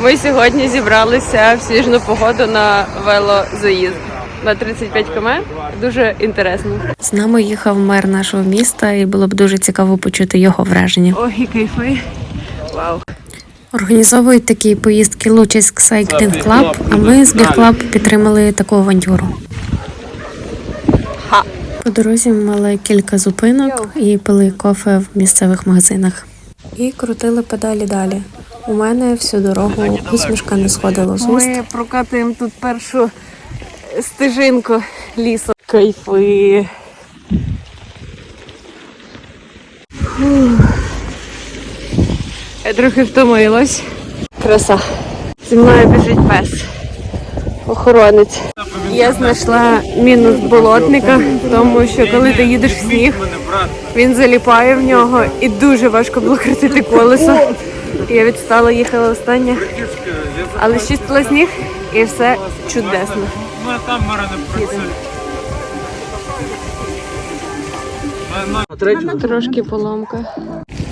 Ми сьогодні зібралися в сніжну погоду на велозаїзд на 35 км. Дуже інтересно. З нами їхав мер нашого міста, і було б дуже цікаво почути його враження. Ох, і кайфи. Вау. Організовують такі поїздки Лучиськ Cycling Club, а ми з Біг Club підтримали таку авантюру. Ха. По дорозі ми мали кілька зупинок і пили кофе в місцевих магазинах. І крутили педалі далі. У мене всю дорогу усмішка не сходила з уст. Ми прокатуємо тут першу стежинку лісу. Кайфи. Я трохи втомилась. Краса. Зі мною біжить пес. Охоронець. Я знайшла мінус болотника, тому що коли ти їдеш в сніг, він заліпає в нього і дуже важко було крутити колесо. Я відстала, їхала остання, але щистила сніг і все чудесно. Ну, а там Мара не працює. Трошки поломка.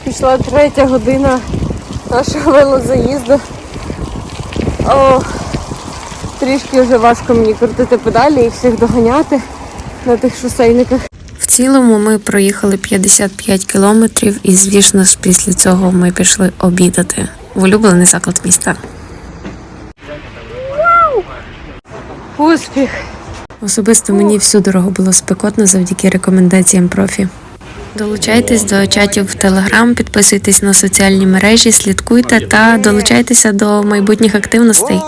Пішла третя година нашого велозаїзду. О, трішки вже важко мені крутити педалі і всіх доганяти на тих шосейниках. Цілому ми проїхали 55 кілометрів, і звісно ж після цього ми пішли обідати в улюблений заклад міста. Успіх! Особисто мені всю дорогу було спекотно завдяки рекомендаціям профі. Долучайтесь до чатів в Телеграм, підписуйтесь на соціальні мережі, слідкуйте та долучайтеся до майбутніх активностей.